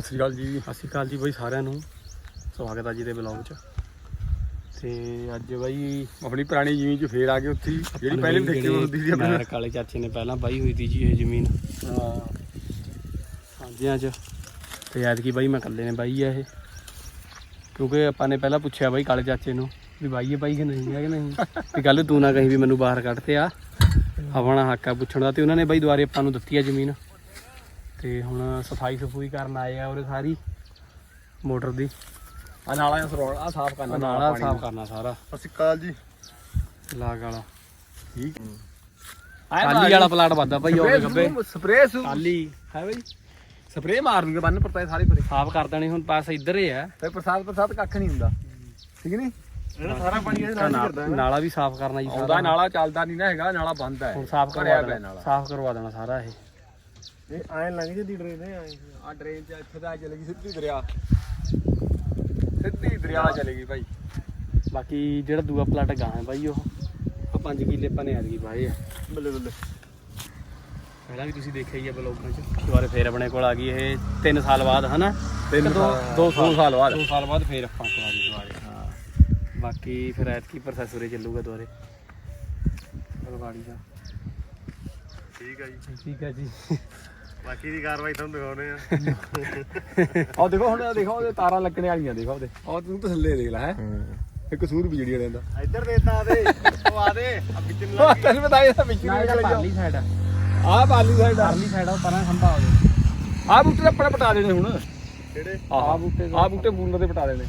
ਸਤਿ ਸ੍ਰੀ ਅਕਾਲ ਜੀ ਸਤਿ ਸ਼੍ਰੀ ਅਕਾਲ ਜੀ ਬਾਈ ਸਾਰਿਆਂ ਨੂੰ। ਸਵਾਗਤ ਹੈ ਜੀ ਦੇ ਬਲੌਗ 'ਚ। ਤੇ ਅੱਜ ਬਾਈ ਆਪਣੀ ਪੁਰਾਣੀ ਜ਼ਮੀਨ 'ਚ ਫੇਰ ਆ ਗਏ ਉੱਥੇ ਜਿਹੜੀ ਪਹਿਲੇ ਵੀ ਠੇਕੇ ਹੁੰਦੀ ਸੀ ਆਪਣੇ। ਕਾਲੇ ਚਾਚੇ ਨੇ ਪਹਿਲਾਂ ਬਾਈ ਹੋਈ ਸੀ ਜੀ ਇਹ ਜ਼ਮੀਨ। ਹਾਂ। ਸਾਂਝਿਆਂ 'ਚ। ਤੇ ਐਤਕੀ ਬਾਈ ਮੈਂ ਇਕੱਲੇ ਨੇ ਬਾਈ ਆ ਇਹ। ਕਿਉਂਕਿ ਆਪਾਂ ਨੇ ਪਹਿਲਾਂ ਪੁੱਛਿਆ ਬਾਈ ਕਾਲੇ ਚਾਚੇ ਨੂੰ ਵੀ ਬਾਈ ਹੈ ਬਾਈ ਕਿ ਨਹੀਂ ਹੈ ਕਿ ਨਹੀਂ? ਤੇ ਗੱਲ ਤੂੰ ਨਾ ਕਹੀਂ ਵੀ ਮੈਨੂੰ ਬਾਹਰ ਕੱਢਤੇ ਆ। ਆਪਣਾ ਹੱਕ ਆ ਪੁੱਛਣ ਦਾ। ਤੇ ਉਹਨਾਂ ਨੇ ਬਾਈ ਦੁਆਰੇ ਆਪਾਂ ਨੂੰ ਦਿੱਤੀ ਆ ਜ਼ਮੀਨ। ਤੇ ਹੁਣ ਸਫ਼ਾਈ ਸਫੂਈ ਕਰਨ ਆਏ ਆ ਉਹਦੇ ਸਾਰੀ ਮੋਟਰ ਦੀ। ਆ ਨਾਲਾ ਸਰੋੜ ਆ ਸਾਫ਼ ਕਰਨਾ ਨਾਲਾ ਸਾਫ਼ ਕਰਨਾ ਸਾਰਾ। ਸ੍ਰੀ ਅਕਾਲ ਜੀ। ਲਾਗ ਵਾਲਾ। ਠੀਕ। ਕਾਲੀ ਵਾਲਾ ਪਲਾਟ ਵੱਧਦਾ ਭਾਈ ਉਹ ਗੱਬੇ ਸਪਰੇਅ ਸੂ ਕਾਲੀ ਹੈ ਬਈ। ਸਪਰੇਅ ਮਾਰ ਦੂੰਗੇ ਬੰਨ ਪਰ ਪਏ ਸਾਰੇ ਪਰੇ। ਸਾਫ਼ ਕਰ ਦੇਣੀ ਹੁਣ ਪਾਸ ਇੱਧਰ ਹੀ ਆ। ਫੇ ਪ੍ਰਸਾਦ ਪ੍ਰਸਾਦ ਕੱਖ ਨਹੀਂ ਹੁੰਦਾ। ਠੀਕ ਨਹੀਂ? ਇਹਦਾ ਸਾਰਾ ਪਾਣੀ ਇਹਦੇ ਨਾਲ ਕਰਦਾ ਵੀ ਸਾਫ਼ ਕਰਨਾ ਜੀ ਸਾਰਾ। ਨਾਲਾ ਚੱਲਦਾ ਨਹੀਂ ਨਾ ਹੈਗਾ ਨਾਲਾ ਬੰਦ ਹੈ। ਹੁਣ ਸਾਫ਼ ਕਰਵਾ ਦੇਣਾ। ਨਾਲਾ। ਸਾਫ਼ ਕਰਵਾ ਦੇਣਾ ਸਾਰਾ ਇਹ। ਇਹ ਐਂ ਲੰਘ ਜਾਂਦੀ ਡਰੇਨ ਐ ਆ ਡਰੇਨ ਚ ਇੱਥੇ ਦਾ ਚਲੇਗੀ ਸਿੱਧੀ ਦਰਿਆ। ਸਿੱਧੀ ਦਰਿਆ ਚਲੇਗੀ ਭਾਈ। ਬਾਕੀ ਜਿਹੜਾ ਦੂਆ ਪਲਾਟ ਗਾਂ ਹੈ ਬਾਈ ਉਹ ਆ 5 ਕਿੱਲੇ ਆਪਾਂ ਨੇ ਐਤਕੀ ਵਾਏ ਆ। ਬੱਲੇ ਬੱਲੇ। ਪਹਿਲਾਂ ਵੀ ਤੁਸੀਂ ਦੇਖਿਆ ਹੀ ਆ ਬਲੌਗਾਂ 'ਚ। ਦੁਬਾਰੇ ਫੇਰ ਆਪਣੇ ਕੋਲ ਆ ਗਈ ਇਹ 3 ਸਾਲ ਬਾਅਦ ਹਨਾ? ਤਿੰਨ ਦੋ ਸਾਲ- ਬਾਅਦ। 2 ਸਾਲ ਬਾਅਦ। ਫੇਰ ਆਪਾਂ ਕੋਲ ਆ ਗਈ ਦੁਬਾਰੇ। ਹਾਂ। ਬਾਕੀ ਫਿਰ ਐਤਕੀ ਪ੍ਰੋਸੈਸਰ ਹੀ ਚੱਲੂਗਾ ਦੁਬਾਰੇ। ਗਾੜੀ ਦਾ। ਠੀਕ ਹੈ ਜੀ। ਠੀਕ ਹੈ ਜੀ। ਬਾਕੀ ਦੀ ਕਾਰਵਾਈ ਤੁਹਾਨੂੰ ਦਿਖਾਉਣੇ ਆ ਆਹ ਦੇਖੋ ਹੁਣ ਆਹ ਦੇਖੋ ਉਹਦੇ ਤਾਰਾਂ ਲੱਗਣੇ ਵਾਲੀਆਂ ਦੇਖੋ ਉਹਦੇ। ਆਹ ਤੂੰ ਥੱਲੇ ਦੇਖ ਲੈ ਹੈ। ਇੱਕ ਕਸੂਰ ਬਿਜੜੀ ਵਾਲਿਆਂ ਦਾ। ਇੱਧਰ ਦੇਤਾ ਦੇ ਉਹ ਆ ਦੇ ਆ ਵਿੱਚ ਨੂੰ ਲੱਗ ਤੈਨੂੰ ਪਤਾ ਇਹ ਤਾਂ ਵਿੱਚ ਨਾ ਇਹਦਾ ਨਿਕਲ ਪਰਲੀ ਸਾਈਡ ਆ। ਗਿਆ ਆਹ ਬਾਲੀ ਸਾਈਡ ਆ। ਪਰਲੀ ਸਾਈਡ ਆ ਉਹ ਪਰਾਂ ਖੰਭਾ ਹੋ ਗਿਆ। ਆਹ ਬੂਟੇ ਆਪਣੇ ਪਟਾ ਦੇਣੇ ਹੁਣ। ਕਿਹੜੇ? ਆਹ ਬੂਟੇ ਆਹ ਬੂਟੇ ਬੂਲਾਂ ਦੇ ਪਟਾ ਦੇਣੇ।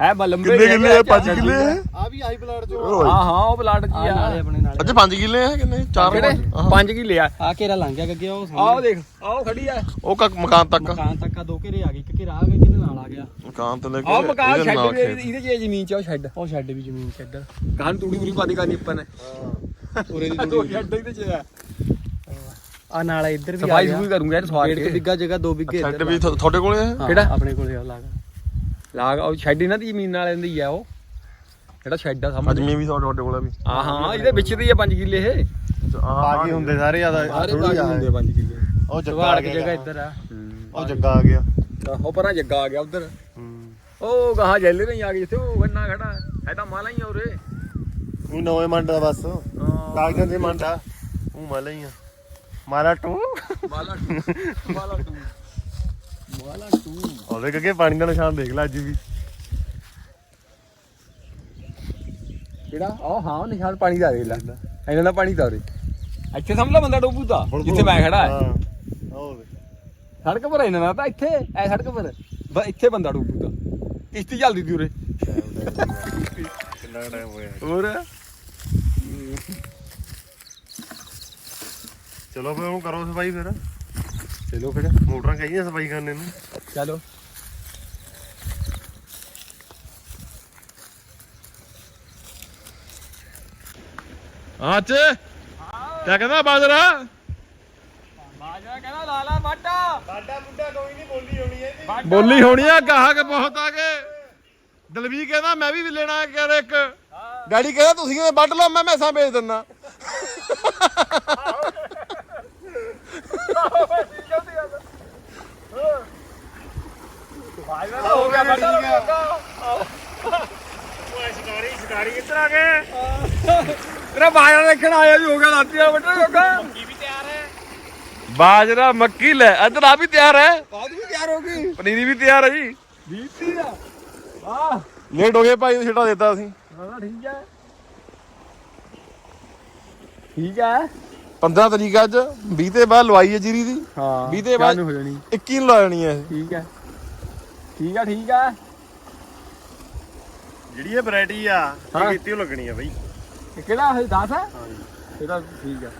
ਹੈ ਬਾ ਲੰਬੇ ਕਿੰਨੇ ਕਿੱਲੇ ਆ? ਪੰਜ ਹੈਗੇ ਕਿੱਲੇ ਆ? ਆ ਵੀ ਆਈ ਪਲਾਟ ਚ ਹਾਂ ਹਾਂ ਉਹ ਪਲਾਟ ਜੀ ਆ? ਨਾਲੇ ਆਪਣੇ ਨਾਲੇ। ਅੱਛਾ 5 ਕਿੱਲੇ ਆ ਕਿੰਨੇ? 4 ਕਿਹੜੇ? 5 ਕਿੱਲੇ ਆ। ਆ ਘੇਰਾ ਲੰਘ ਗਿਆ ਅੱਗੇ ਉਹ ਆਹ ਦੇਖ ਆਹ ਖੜੀ ਆ। ਉਹ ਮਕਾਨ ਤੱਕ ਮਕਾਨ ਤੱਕ ਆ ਦੋ ਘੇਰੇ ਆ ਗਏ ਇੱਕ ਘੇਰਾ ਆ ਗਿਆ ਕਿਤੇ ਨਾਲ ਆ ਗਿਆ। ਮਕਾਨ ਤੇ ਲੈ ਕੇ ਆਹ ਮਕਾਨ ਛੱਡ ਵੀ। ਇਹਦੇ ਚ ਜ਼ਮੀਨ ਚ ਉਹ ਛੱਡ ਉਹ ਛੱਡ ਵੀ ਜ਼ਮੀਨ ਚ ਇੱਧਰ। ਗਾਂ ਤੂੜੀ ਪੂਰੀ ਪਾਦੀ ਕਰਨੀ ਆਪਾਂ ਨੇ। ਉਰੇ ਦੀ ਦੋ ਛੱਡ ਇਹਦੇ ਚ ਆ। ਆ ਨਾਲ ਇੱਧਰ ਵੀ ਆ ਸਫ਼ਾਈ ਗਿਆ। ਸਫੂਈ ਕਰੂੰਗਾ ਇਹ ਸਵਾਰ ਡੇਢ ਕੁ। ਕੇ ਬਿੱਗਾ ਜਗ੍ਹਾ ਦੋ ਬਿੱਗੇ ਛੱਡ ਇੱਧਰ ਵੀ ਤੁਹਾ- ਤੁਹਾਡੇ ਕੋਲੇ ਆ? ਹਾਂ, ਕਿਹੜਾ? ਆਪਣੇ ਕੋਲੇ ਆ ਲਾਗਾ ਲਾਗ ਉਹ ਛੱਡ ਇਹਨਾਂ ਦੀ ਜ਼ਮੀਨ ਨਾਲ ਦੀ ਆ ਉਹ। ਜਿਹੜਾ ਛੱਡ ਆ ਸਾਹਮਣੇ। ਮੀਂਹ ਵੀ ਤੁਹਾਡੇ ਕੋਲੇ ਵੀ। ਹਾਂ ਹਾਂ ਇਹਦੇ ਵਿੱਚ ਦੀ ਆ 5 ਕਿੱਲੇ ਇਹ। ਬਾਕੀ ਹੁੰਦੇ ਸਾਰੇ ਜ਼ਿਆਦਾ। ਸਾਰੇ ਬਾਗੀ ਹੁੰਦੇ ਆ 5 ਕਿੱਲੇ। ਉਹ ਜੱਗਾ ਆ ਕੇ ਗਿਆ। ਜਗ੍ਹਾ ਇੱਧਰ ਆ। ਉਹ ਜੱਗਾ ਆ ਗਿਆ। ਉਹ ਪਰਾਂ ਜੱਗਾ ਆ ਗਿਆ ਉਧਰ। ਹੂੰ। ਉਹ ਗਾਹਾਂ ਜੈਲੇ ਨਹੀਂ ਆ ਗਏ ਜਿੱਥੇ ਉਹ ਗੰਨਾ ਖੜਾ। ਹੈ ਤਾਂ ਮਾਲਾ ਹੀ ਆ ਉਰੇ। ਉਹ ਨਵੇਂ ਮੰਡ ਦਾ ਬਸ। ਕਾਗਜ਼ਾਂ ਦੇ ਮੰਡ ਆ। ਉਹ ਮਾਲਾ ਹੀ ਆ। ਮਾਲਾ ਟੂ। ਮਾਲਾ ਟੂ। ਮਾਲਾ ਟੂ। ਮਾਲਾ ਟੂ ਉਹਦੇ ਕਰਕੇ ਪਾਣੀ ਦਾ ਨਿਸ਼ਾਨ ਦੇਖ ਲੈ ਅੱਜ ਵੀ। ਕਿਹੜਾ? ਉਹ ਹਾਂ ਨਿਸ਼ਾਨ ਪਾਣੀ ਦਾ ਦੇਖ ਲੈ। ਇਹਨਾਂ ਦਾ ਪਾਣੀ ਦਾ ਉਰੇ ਇੱਥੇ ਸਮਝ ਲੈ ਬੰਦਾ ਡੋਬੂ ਤਾਂ ਜਿੱਥੇ ਮੈਂ ਖੜਾ ਹੈ। ਸੜਕ ਪਰ ਇਹਨਾਂ ਦਾ ਤਾਂ ਇੱਥੇ ਐ ਸੜਕ ਪਰ। ਬਸ ਇੱਥੇ ਬੰਦਾ ਡੋਬੂ ਤਾਂ। ਕਿਸ਼ਤੀ ਚੱਲਦੀ ਤੀ ਉਰੇ। ਕਿੰਨਾ ਟਾਈਮ ਹੋਇਆ ਹੋਰ? ਚਲੋ ਫਿਰ ਉਹ ਕਰੋ ਸਫ਼ਾਈ ਫਿਰ। ਚਲੋ ਫਿਰ। ਮੋਟਰਾਂ ਕਹੀਆਂ ਸਫ਼ਾਈ ਕਰਨੇ ਨੂੰ। ਚਲੋ। ਅੱਜ ਕਿਆ ਕਹਿੰਦਾ ਬਾਜਰਾ? ਬਾਜਾ ਕਹਿੰਦਾ ਲਾਲਾ ਵਾਟਾ ਸਾਡਾ ਮੁੰਡਾ ਕੋਈ ਨਹੀਂ ਬੋਲੀ ਹੋਣੀ ਇਹਦੀ ਬੋਲੀ ਹੋਣੀ ਆ ਗਾਹਕ ਬਹੁਤ ਆ ਗਏ ਦਲਵੀਰ ਕਹਿੰਦਾ ਮੈਂ ਵੀ ਲੈਣਾ ਕਰ ਇੱਕ। ਡੈਡੀ ਕਹਿੰਦਾ ਤੁਸੀਂ ਕਿਵੇਂ ਵੱਢ ਲਓ ਮੈਂ ਮੈਸਾਂ ਵੇਚ ਦਿੰਦਾ ਹੋ ਗਿਆ ਵਾਟਾ ਹੋ। ਗਿਆ ਓਏ ਸ਼ਿਕਾਰੀ ਸ਼ਿਕਾਰੀ ਕਿੱਧਰ ਆ ਗਏ? ਤੇਰਾ ਬਾਜਾ ਦੇਖਣ ਆਇਆ ਵੀ ਹੋ ਗਿਆ ਲਾਤੀ ਦਾ ਵਾਟਾ ਹੋ। ਗਿਆ ਬਾਜਰਾ ਮੱਕੀ ਲੈ ਇੱਧਰ ਆ ਵੀ ਤਿਆਰ ਹੈ। ਬਾਦ ਵੀ ਤਿਆਰ ਹੋ ਗਈ। ਪਨੀਰੀ ਵੀ ਤਿਆਰ ਹੈ ਜੀ। ਬੀਤੀ ਆ। ਵਾਹ। ਲੇਟ ਹੋ ਗਏ ਭਾਈ ਨੂੰ ਛਿੱਟਾ ਦਿੱਤਾ ਅਸੀਂ। ਹਾਂ ਠੀਕ ਹੈ। ਠੀਕ ਹੈ। 15 ਤਰੀਕ ਅੱਜ 20 ਤੇ ਬਾਅਦ ਲਵਾਈ ਹੈ ਜੀਰੀ ਦੀ। ਹਾਂ ਵੀਹ ਦੇ ਬਾਅਦ- ਨੂੰ ਹੋ ਜਾਣੀ। 21 ਨੂੰ ਲਾ ਜਾਣੀ ਹੈ ਠੀਕ ਹੈ। ਠੀਕ ਹੈ ਠੀਕ ਹੈ ਜਿਹੜੀ ਇਹ ਵੈਰਾਈਟੀ ਆ ਹਾਂ। ਇਹ ਕੀਤੀ ਉਹ ਲੱਗਣੀ ਆ ਬਈ। ਇਹ ਕਿਹੜਾ ਹੈ 10 ਹੈ ਇਹਦਾ ਠੀਕ ਹੈ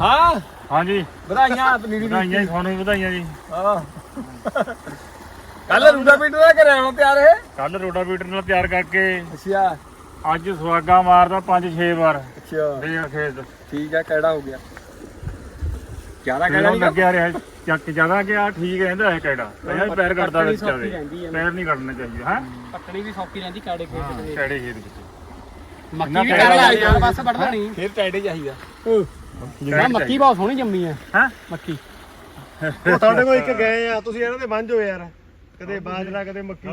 ਹਾਂ। ਹਾਂਜੀ। ਵਧਾਈਆਂ ਪਨੀਰੀ ਵਧਾਈਆਂ ਜੀ ਤੁਹਾਨੂੰ ਵੀ ਵਧਾਈਆਂ ਜੀ। ਹਾਂ ਕੱਲ ਰੂਡਾ ਪੀਟਰ ਦਾ ਕਰਿਆ ਹੁਣ ਤਿਆਰ ਹੈ ਕੱਲ ਰੋਟਾਵੀਟਰ ਨਾਲ ਤਿਆਰ ਕਰਕੇ ਅੱਛਾ। ਅੱਜ ਸੁਹਾਗਾ ਮਾਰਦਾ 5-6 ਵਾਰ। ਅੱਛਾ। ਖੇਤ। ਠੀਕ ਹੈ ਕਿਹੜਾ ਹੋ ਗਿਆ? ਜ਼ਿਆਦਾ ਕਿਹੜਾ ਨਹੀਂ ਲੱਗਿਆ ਰਿਹਾ ਚੱਕ ਜ਼ਿਆਦਾ ਗਿਆ ਠੀਕ ਰਹਿੰਦਾ ਹੈ ਕਿਹੜਾ? ਇਹ ਪੈਰ ਪੱਕਣੀ ਵਿੱਚ ਹੈ। ਪੈਰ ਨਹੀਂ ਕੱਢਣਾ ਚਾਹੀਦਾ ਹੈ? ਪੱਕਣੀ ਵੀ ਸੌਖੀ ਰਹਿੰਦੀ ਕਾੜੇ ਖੇਤ ਦੇ ਕਿਹੜੇ ਖੇਤ ਵਿੱਚ। ਮੱਕੀ ਵੀ ਕਰ ਟਾਈਮ ਲਿਆ ਬਸ ਵੱਢਣਾ ਨਹੀਂ। ਫਿਰ ਟੈਡੇ ਚਾਹੀਦਾ। ਨਾ ਮੱਕੀ ਬਹੁਤ ਸੋਹਣੀ ਜੰਮੀ ਹੈ ਹੈ? ਮੱਕੀ। ਤੁਹਾਡੇ ਕੋਲ ਇੱਕ ਗਏ ਆ ਤੁਸੀਂ ਇਹਨਾਂ ਦੇ ਬੰਝ ਹੋ ਯਾਰ। ਕਦੇ ਬਾਜਰਾ ਕਦੇ ਮੱਕੀ।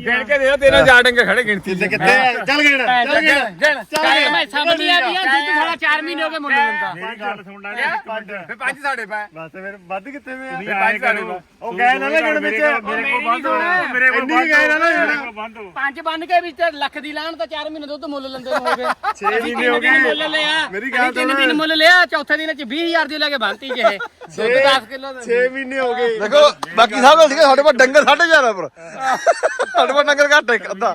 ਗਿਣ ਕੇ ਦੇ ਤੇਰਾ ਚਾਰ ਡੰਗੇ ਖੜੇ ਗਿਣਤੀ ਕਿੱਥੇ ਕਿੱਥੇ ਆ? ਚੱਲ ਗਏ ਨਾ ਚੱਲ ਗਏ ਨਾ। ਗਿਣ। ਚੱਲ ਮੈਂ ਸਮਝੀ ਆ ਵੀ ਆ ਦੁੱਧ ਥੋੜਾ 4 ਮਹੀਨੇ ਹੋ ਗਏ ਮੁੱਲ ਦਿੰਦਾ ਮੇਰੀ ਗੱਲ ਸੁਣ ਲੈ ਪੰਜ ਫੇ ਪੰਜ ਸਾਡੇ ਪੈ। ਬਸ ਫਿਰ ਵੱਧ ਕਿੱਥੇ ਵੇ ਪੰਜ ਸਾਡੇ ਪੈ। ਉਹ ਗਏ ਨਾ ਨਾ ਗਿਣ ਵਿੱਚ। ਮੇਰੇ ਕੋਲ ਬੰਦ ਮੇਰੇ ਕੋਲ ਇੰਨੀ ਗਏ ਨਾ ਨਾ ਪੰਜ ਬੰਨ ਕੇ ਵਿੱਚ ਲੱਖ ਦੀ ਲਾਣ ਤਾਂ 4 ਮਹੀਨੇ ਦੁੱਧ ਮੁੱਲ ਲੈਂਦੇ ਨੂੰ ਹੋ ਗਏ। 6 ਮਹੀਨੇ ਹੋ ਗਏ। ਮੁੱਲ ਲਿਆ। ਮੇਰੀ ਗੱਲ ਤਿੰਨ ਸੁਣ। ਦਿਨ ਮੁੱਲ ਲਿਆ ਚੌਥੇ ਦਿਨ ਚ 20000 ਦੀ ਲੈ ਕੇ ਬੰਨਤੀ ਜੇ ਦੁੱਧ 10 ਕਿਲੋ 6 ਮਹੀਨੇ ਹੋ ਗਏ। ਦੇਖੋ ਬਾਕੀ ਸਭ ਠੀਕ ਹੈ ਸਾਡੇ ਕੋਲ ਡੰਗਰ 4.5 ਪਰ ਸਾਡੇ ਕੋਲ ਡੰਗਰ ਘੱਟ ਇੱਕ ਅੱਧਾ।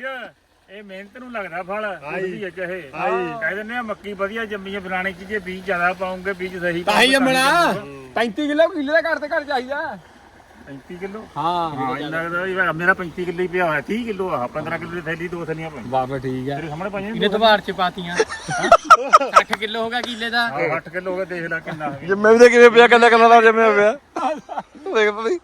ਇਹ ਮਿਹਨਤ ਨੂੰ ਲੱਗਦਾ ਫਲ ਵਧੀਆ ਚਾਹੇ। ਕਹਿ ਦਿੰਦੇ ਆ ਮੱਕੀ ਵਧੀਆ ਜੰਮੀ ਹੈ ਫਲਾਣੇ ਚ ਜੇ ਬੀਜ ਜ਼ਿਆਦਾ ਪਾਉਂਗੇ ਬੀਜ ਸਹੀ ਤਾਂ ਹੀ ਜੰਮਣਾ। 35 ਕਿਲੋ ਕਿੱਲੇ ਦਾ ਘੱਟ ਤੇ ਘੱਟ ਚਾਹੀਦਾ। 35 ਕਿਲੋ? ਹਾਂ। ਹਾਂ ਇੰਨਾ ਇਹ ਮੇਰਾ 35 ਕਿਲੋ ਹੀ ਪਿਆ ਹੋਇਆ 30 ਕਿਲੋ ਆ। 15 ਕਿਲੋ ਦੀ ਥੈਲੀ ਦੋ ਥੈਲੀਆਂ ਪਾਈ ਬਾਬਾ ਠੀਕ ਹੈ। ਤੇਰੇ ਸਾਹਮਣੇ ਪਾਈਆਂ ਇਹਨੇ ਦਵਾਰ ਚ ਪਾਤੀਆਂ। 60 ਕਿਲੋ ਹੋ ਗਿਆ ਕਿੱਲੇ ਦਾ। 8 ਕਿਲੋ ਹੋ ਗਿਆ ਦੇਖ ਲੈ ਕਿੰਨਾ ਹੋ ਜਿੰਮੇ ਵੀ ਤੇ ਕਿਵੇਂ ਪਿਆ ਕੱਲਾ ਕੱਲਾ ਦਾ ਜਿੰਮੇ ਪਿਆ। ਦੇਖ ਤਾਂ ਸਹੀ।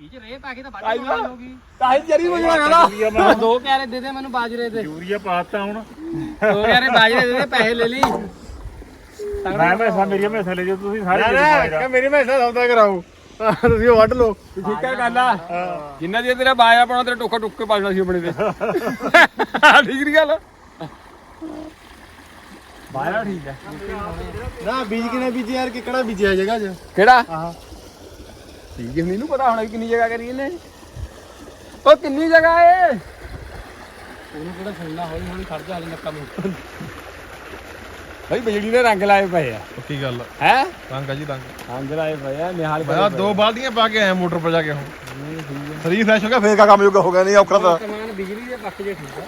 ਇਹ ਚ ਰੇ ਪਾ ਕੇ ਤਾਂ ਬਾਜੀ ਹੋ ਗਈ। ਤਾਂ ਹੀ ਜਰੀ ਬੋਲਣਾ ਨਾ ਯੂਰੀਆ ਮੈਂ ਦੋ ਕੈਰੇ ਦੇ ਦੇ ਮੈਨੂੰ ਬਾਜਰੇ ਦੇ। ਯੂਰੀਆ ਪਾਤਾ ਹੁਣ। ਦੋ ਕੈਰੇ ਬਾਜਰੇ ਦੇ ਦੇ ਪੈਸੇ ਲੈ ਲਈ। ਮੈਂ ਮੈਸਾਂ ਮੇਰੀਆਂ ਮੈਸਾਂ ਲੈ ਜਾਓ ਤੁਸੀਂ ਸਾਰੇ ਦੇ ਦਿਓ ਕਿ ਮੇਰੀ ਮੈਸਾਂ ਸੌਦਾ ਕਰਾਓ। ਤੁਸੀਂ ਉਹ ਵੱਢ ਲਓ। ਠੀਕ ਹੈ ਗੱਲ ਆ। ਜਿੰਨਾ ਦੀ ਤੇਰਾ ਬਾਇਆ ਪਾਉਣਾ ਤੇਰਾ ਟੋਕਾ ਟੁੱਕ ਕੇ ਪਾਲਣਾ ਸੀ ਆਪਣੇ ਤੇ। ਠੀਕ ਨਹੀਂ ਗੱਲ? ਬਾਇਆ ਠੀਕ ਹੈ। ਨਾ ਬੀਜ ਕਿਨੇ ਬੀਜੇ ਯਾਰ? ਕਿਕੜਾ ਬੀਜਿਆ ਜਗ੍ਹਾ 'ਚ? ਕਿਹੜਾ? ਆਹ। ਠੀਕ ਹੈ ਮੈਨੂੰ ਪਤਾ ਹੋਣਾ ਵੀ ਕਿੰਨੀ ਜਗ੍ਹਾ ਕਰੀ ਇਹਨੇ। ਉਹ ਕਿੰਨੀ ਜਗ੍ਹਾ ਏ? ਉਹਨੂੰ ਕਿਹੜਾ ਸੁਣਨਾ ਹੌਲੀ ਹੌਲੀ ਖੜ ਜਾ ਹਲੇ ਨੱਕਾ ਮੂੰਹ। ਭਾਈ ਬਿਜਲੀ ਦੇ ਰੰਗ ਲਾਏ ਪਏ ਆ। ਪੱਕੀ ਗੱਲ ਹੈ? ਰੰਗ ਆ ਜੀ ਰੰਗ। ਰੰਗ ਲਾਏ ਪਏ ਆ ਨਿਹਾਲ ਮੈਂ ਦੋ ਬਾਲਟੀਆਂ ਪਾ ਕੇ ਆਇਆ ਮੋਟਰ ਪਰ ਜਾ ਕੇ ਹੁਣ। ਸਰੀਰ ਫਰੈਸ਼ ਹੋ ਗਿਆ? ਫੇਰ ਕਾ ਕੰਮ ਜੋਗਾ ਹੋ ਗਿਆ ਨਹੀਂ ਔਖਾ ਤਾਂ। ਕਮਾਨ ਬਿਜਲੀ ਦੇ ਪੱਖ ਜੇ ਠੀਕ ਆ।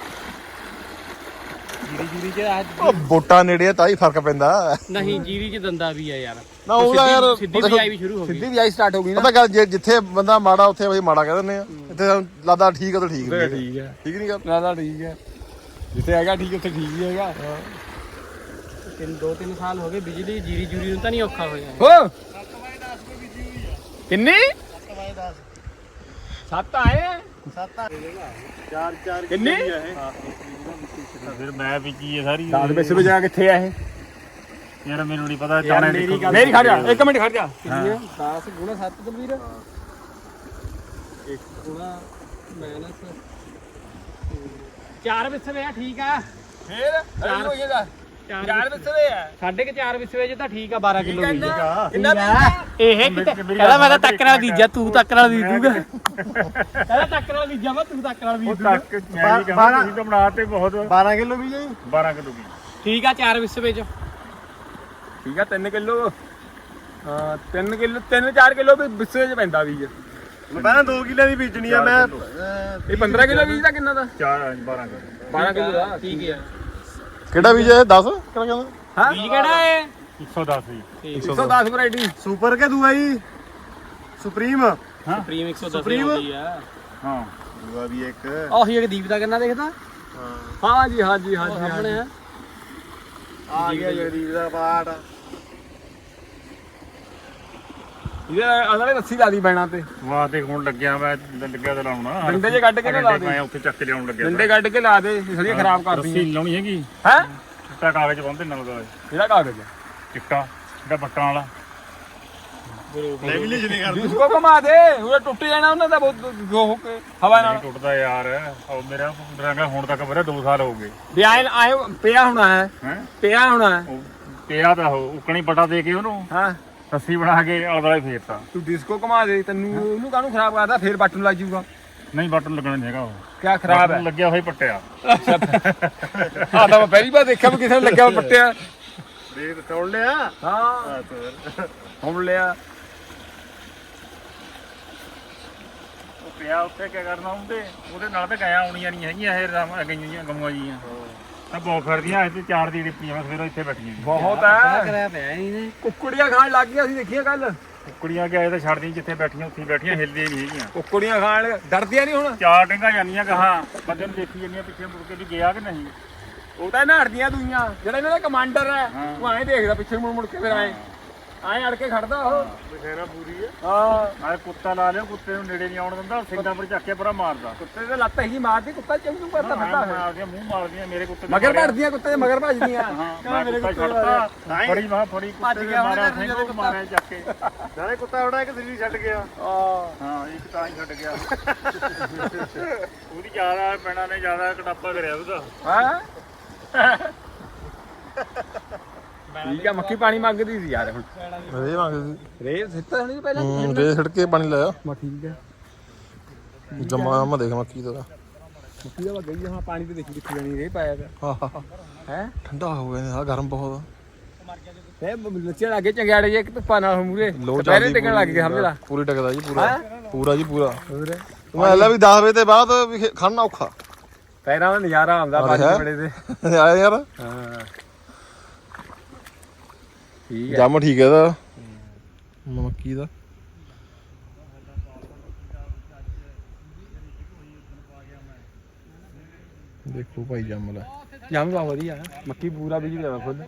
ਜੀਰੀ ਜੂਰੀ ਚ ਉਹ ਵੋਟਾਂ ਨੇੜੇ ਆ ਤਾਂ ਹੀ ਫ਼ਰਕ ਪੈਂਦਾ। ਨਹੀਂ ਜੀਰੀ ਚ ਦੰਦਾ ਵੀ ਆ ਯਾਰ। ਨਾ ਉਹਦਾ ਯਾਰ ਸਿੱਧੀ ਬਿਜਾਈ ਵੀ ਸ਼ੁਰੂ ਹੋ ਗਈ। ਸਿੱਧੀ ਵਿਆਹੀ ਸਟਾਰਟ ਹੋ ਗਈ ਨਾ। ਪਤਾ ਗੱਲ ਜੇ ਜਿੱਥੇ ਬੰਦਾ ਮਾੜਾ ਉੱਥੇ ਬਈ ਮਾੜਾ ਕਹਿ ਦਿੰਦੇ ਆ। ਇੱਥੇ ਲਾਦਾ ਠੀਕ ਆ ਤਾਂ ਠੀਕ ਨਹੀਂ ਠੀਕ ਹੈ ਠੀਕ ਨਹੀਂ ਗੱਲ ਨਾ ਠੀਕ ਹੈ ਜਿੱਥੇ ਹੈਗਾ ਠੀਕ ਉੱਥੇ ਠੀਕ ਹੀ ਹੈਗਾ। ਤਿੰਨ ਦੋ ਤਿੰਨ ਸਾਲ ਹੋ ਗਏ ਬਿਜਲੀ ਜੀਰੀ ਜੂਰੀ ਨੂੰ ਤਾਂ ਨਹੀਂ ਔਖਾ ਹੋਇਆ। ਹੋ ਕਿੰਨੀ? ਸੱਤ ਆਏ ਆ? ਚਾਰ ਚਾਰ ਕਿੰਨੀ? ਫਿਰ ਮੈਂ ਬੀਜੀ ਹੈ ਸਾਰੀ। ਦਾਦ ਵਿੱਚ ਵਜਾ ਕਿੱਥੇ ਆ ਇਹ? ਯਾਰ ਮੈਨੂੰ ਨਹੀਂ ਪਤਾ ਚਾਣੇ ਦੇਖੋ ਮੇਰੀ ਖੜ ਜਾ ਇੱਕ ਮਿੰਟ ਖੜ ਜਾ। ਕਿੰਨੀਆਂ? 10 ਗੁਣਾ 7 ਕਬੀਰ 1 ਗੁਣਾ ਮਾਈਨਸ 4 ਵਿਸਵੇ ਆ ਠੀਕ ਆ। ਫੇਰ ਚਾਰ ਹੋ ਜਾਏਗਾ ਚਾਰ ਵਿਸਵੇ। ਆ। ਸਾਢੇ ਕਿ 4 ਵਿਸਵੇ ਚ ਤਾਂ ਠੀਕ ਆ 12 ਕਿਲੋ ਬੀਜ। ਕਿੰਨਾ ਇਹ ਕਿਤੇ ਕਹਿੰਦਾ ਮੈਂ ਤਾਂ ਨਾਲ ਬੀਜਿਆ ਤੂੰ ਟੱਕਰ ਨਾਲ ਬੀਜ ਦੂਗਾ ਕਹਿੰਦਾ ਟੱਕਰ ਨਾਲ ਬੀਜਿਆ ਮੈਂ ਤੂੰ ਟੱਕਰ ਨਾਲ ਬੀਜ ਉਹ ਦੂਗਾ ਤੱਕ ਮੈਂ ਵੀ ਕਹਾਂ ਤੁਸੀਂ ਤਾਂ ਬਣਾ ਤੇ ਬਹੁਤ। 12 ਕਿਲੋ ਬੀਜੇ 12 ਕਿਲੋ ਬੀਜ। ਠੀਕ ਆ 4 ਵਿਸਵੇ ਚ। ਠੀਕ ਆ 3 ਕਿਲੋ ਹਾਂ 3 ਕਿਲੋ 3-4 ਕਿਲੋ ਵੀ ਵਿਸਵੇ ਚ ਪੈਂਦਾ ਵੀ ਮੈਂ ਪਹਿਲਾਂ 2 ਕਿੱਲੇ ਦੀ ਬੀਜਣੀ ਆ ਮੈਂ ਇਹ 15 ਕਿਲੋ ਬੀਜ ਦਾ ਕਿੰਨਾ ਦਾ? 4 12 ਕਿਲੋ। 12 ਕਿਲੋ ਦਾ? ਠੀਕ ਹੈ ਕਿਹੜਾ ਬੀਜ ਹੈ? 10 ਕਿਹੜਾ ਕਹਿੰਦਾ? ਹਾਂ? ਬੀਜ ਕਿਹੜਾ ਹੈ? 110 ਜੀ। 110 ਵੈਰਾਈਟੀ। ਸੁਪਰ ਕੇ ਦੂਆ ਜੀ? ਸੁਪਰੀਮ। ਸੁਪਰੀਮ 110 ਹੁੰਦੀ ਆ। ਹਾਂ। ਦੂਆ ਵੀ ਇੱਕ। ਉਹੀ ਇੱਕ ਦੀਪ ਦਾ ਕਿੰਨਾ ਦੇਖਦਾ? ਹਾਂ। ਜੀ ਹਾਂ ਜੀ ਹਾਂ ਜੀ ਸਾਹਮਣੇ ਆ। ਆ ਗਿਆ ਜਗਦੀਪ ਦਾ ਪਾਠ। ਇਹਦੇ ਅਗਲੇ ਰੱਸੀ ਲਾ ਦੀ ਬੈਣਾ ਤੇ। ਵਾਹ ਤੇ ਹੁਣ ਲੱਗਿਆ ਮੈਂ ਲੱਗਿਆ ਤੇ ਲਾਉਣਾ। ਡੰਡੇ ਜੇ ਕੱਢ ਕੇ ਨਾ ਲਾ ਦੇ। ਮੈਂ ਉੱਥੇ ਚੱਕ ਕੇ ਲਿਆਉਣ ਲੱਗਿਆ ਡੰਡੇ ਕੱਢ ਕੇ ਲਾ ਦੇ ਸੜੀਆਂ ਖਰਾਬ ਰੱਸੀ ਕਰਦੀਆਂ ਲਾਉਣੀ ਹੈਗੀ। ਹੈ? ਚਿੱਟਾ ਕਾਗਜ਼ ਬੰਨਦੇ ਨਾਲ ਦਾ ਇਹਦਾ ਕਾਗਜ਼ ਚਿੱਟਾ ਜਿਹੜਾ ਬੱਟਾਂ ਵਾਲਾ। ਲੈਵਲੇਜ ਨਹੀਂ ਕਰਦਾ। ਜਿਸ ਕੋ ਘੁਮਾ ਦੇ ਉਹ ਟੁੱਟ ਜਾਣਾ ਉਹਨਾਂ ਦਾ ਬਹੁਤ ਜੋ ਹੋ ਕੇ ਹਵਾ ਨਹੀਂ ਨਾਲ ਟੁੱਟਦਾ ਯਾਰ ਉਹ ਮੇਰਾ ਰੰਗਾ ਹੁਣ ਤੱਕ ਮੇਰਾ 2 ਸਾਲ ਹੋ ਗਏ। ਵੀ ਆਏ ਆਏ ਪਿਆ ਹੋਣਾ ਹੈ। ਹੈ? ਪਿਆ ਹੋਣਾ ਹੈ। ਪਿਆ ਤਾਂ ਉਹ ਉਕਣੀ ਪਟਾ ਦੇ ਕੇ ਉਹਨੂੰ। ਹਾਂ। ਰੱਸੀ ਬਣਾ ਕੇ ਆਲੇ ਦੁਆਲੇ ਫੇਰਤਾ ਤੂੰ। ਡਿਸਕੋ ਘੁਮਾ ਦੇ ਤੈਨੂੰ ਉਹਨੂੰ ਕਾਹਨੂੰ ਖਰਾਬ ਕਰਦਾ? ਫੇਰ ਬੱਟ ਨੂੰ ਲੱਗ ਜਾਊਗਾ। ਨਹੀਂ ਬਟਨ ਲੱਗਣਾ ਨਹੀਂ ਹੈਗਾ ਉਹ। ਕਿਆ ਖਰਾਬ ਬਟਨ ਹੈ? ਲੱਗਿਆ ਹੋਇਆ ਹੀ ਪੱਟਿਆ। ਆ ਤਾਂ ਮੈਂ ਪਹਿਲੀ ਵਾਰ ਦੇਖਿਆ ਵੀ ਕਿਸੇ ਨੇ ਲੱਗਿਆ ਹੋਇਆ ਪੱਟਿਆ। ਦੇਖ ਤੋੜ ਲਿਆ? ਹਾਂ। ਹੁਣ ਲਿਆ। ਉਹ ਪਿਆ ਉੱਥੇ ਕੀ ਕਰਨਾ ਉਹਦੇ? ਉਹਦੇ ਨਾਲ ਤਾਂ ਗਿਆ ਆਉਣੀਆਂ ਨਹੀਂ ਹੈਗੀਆਂ ਇਹ ਰਾਮ ਗਈਆਂ ਗਮੂਆਂ ਜੀਆਂ ਤਾਂ ਬਹੁਤ ਫਿਰਦੀਆਂ ਇੱਥੇ ਚਾਰ ਦੀ ਡਿੱਪੀਆਂ ਮੈਂ ਸਵੇਰੋਂ ਇੱਥੇ ਬੈਠੀਆਂ ਸੀ ਬਹੁਤ ਹੈ। ਕਰਿਆ ਪਿਆ ਇਹਨੇ? ਕੁੱਕੜੀਆਂ ਖਾਣ ਲੱਗ ਗਈਆਂ ਅਸੀਂ ਦੇਖੀਆਂ ਕੱਲ ਕੁੜੀਆਂ ਗਏ ਤਾਂ ਛੱਡਦੀਆਂ ਜਿੱਥੇ ਬੈਠੀਆਂ ਉੱਥੇ ਹੀ ਬੈਠੀਆਂ ਹਿੱਲਦੀਆਂ ਨਹੀਂ ਹੈਗੀਆਂ। ਕੁੱਕੜੀਆਂ ਖਾਣ ਡਰਦੀਆਂ ਨਹੀਂ ਹੁਣ? ਚਾਰ ਡੰਗਾ ਜਾਂਦੀਆਂ ਕਹਾ ਬੰਦੇ ਨੂੰ ਦੇਖੀ ਜਾਂਦੀਆਂ ਪਿੱਛੇ ਮੁੜ ਕੇ ਵੀ ਗਿਆ ਕਿ ਨਹੀਂ। ਉਹ ਤਾਂ ਨਹਾੜਦੀਆਂ ਦੂਈਆਂ ਜਿਹੜਾ ਇਹਨਾਂ ਦਾ ਕਮਾਂਡਰ ਹੈ ਉਹ ਐਂ ਦੇਖਦਾ ਪਿੱਛੇ ਮੁੜ ਮੁੜ ਕੇ ਫਿਰ ਐਂ। ਆਏ ਅੜ ਕੇ ਖੜਦਾ ਉਹ। ਬਥੇਰਾ ਪੂਰੀ ਆ ਹਾਂ। ਨਾਲੇ ਕੁੱਤਾ ਲਾ ਲਿਓ ਕੁੱਤੇ ਨੂੰ ਨੇੜੇ ਨਹੀਂ ਆਉਣ ਦਿੰਦਾ ਸਿੰਘਾਂ ਪਰ ਚੱਕ ਕੇ ਪਰਾ ਮਾਰਦਾ। ਕੁੱਤੇ ਦੇ ਲੱਤ ਹੀ ਮਾਰਦੀ ਕੁੱਤਾ ਚੰਗੂ ਕਰਦਾ ਮੈਂ ਫਿਰਦਾ ਆਪਦੀਆਂ ਮੂੰਹ ਮਾਰਦੀਆਂ ਮੇਰੇ ਕੁੱਤੇ ਦੇ ਮਗਰ। ਭੱਜਦੀਆਂ ਕੁੱਤੇ ਦੇ ਮਗਰ ਭੱਜਦੀਆਂ। ਹਾਂ ਮੈਂ ਕੁੱਤਾ ਛੱਡਤਾ ਫੜੀ ਮਾਂ ਫੜੀ ਕੁੱਤੇ ਦੇ ਮਾਰਿਆ ਮਾਰਿਆ ਚੱਕ ਕੇ। ਨਾਲੇ ਕੁੱਤਾ ਬੜਾ ਇੱਕ ਦਿੱਲੀ ਛੱਡ ਗਿਆ। ਹਾਂ। ਹਾਂ ਇੱਕ ਤਾਂ ਹੀ ਛੱਡ ਗਿਆ। ਉਹਦੀ ਜ਼ਿਆਦਾ ਪੈਣਾ ਨੇ ਜ਼ਿਆਦਾ ਕਟਾਪਾ ਕਰਿਆ ਉਹਦਾ। ਹਾਂ? ਠੀਕ ਆ ਮੱਕੀ ਪਾਣੀ ਮੰਗਦੀ ਸੀ ਯਾਰ ਹੁਣ। ਰੇ ਮੰਗਦੇ ਰੇ ਸਿੱਟਾ ਨਹੀਂ ਪਹਿਲਾਂ? ਸੀ ਰੇ ਛੱਡ ਕੇ ਪਾਣੀ ਲਾਇਆ। ਮਾ ਠੀਕ ਆ। ਜਮਾ ਮੈਂ ਦੇਖ ਮੱਕੀ ਦਾ। ਮੱਕੀ ਦਾ ਗਈ ਹਾਂ ਪਾਣੀ ਤੇ ਦੇਖੀ ਕਿੱਥੇ ਜਾਣੀ ਰੇ ਪਾਇਆ ਹਾਂ ਹਾਂ। ਠੰਡਾ ਹੋ ਗਿਆ ਆ ਗਰਮ ਬਹੁਤ ਆ। ਤੇ ਲੱਚੇ ਲੱਗੇ ਚੰਗਿਆੜੇ ਜੇ ਇੱਕ ਧੁੱਪਾ ਨਾਲ ਮੂਰੇ ਦੁਪਹਿਰੇ ਟਿਕਣ ਲੱਗ ਗਏ ਸਮਝ ਲਾ। ਪੂਰੀ ਟਿਕਦਾ ਜੀ ਪੂਰਾ। ਪੂਰਾ ਜੀ ਪੂਰਾ। ਮੈਂ ਲੈ ਵੀ 10 ਵਜੇ ਤੇ ਬਾਅਦ ਵੀ ਖੇ- ਖਾਣਾ ਔਖਾ। ਪੈਰਾਂ ਦਾ ਨਜ਼ਾਰਾ ਆਉਂਦਾ ਹੈ? ਬੜੇ ਤੇ ਆਇਆ ਯਾਰ। ਹਾਂ। ਠੀਕ ਹੈ ਜੰਮ ਠੀਕ ਹੈ ਇਹਦਾ। ਮੱਕੀ ਦਾ। ਦੇਖੋ ਭਾਈ ਜੰਮ ਲੈ। ਜੰਮ ਬਾ ਵਧੀਆ ਮੱਕੀ ਪੂਰਾ ਬੀਜ ਲਿਆ ਫੁੱਲ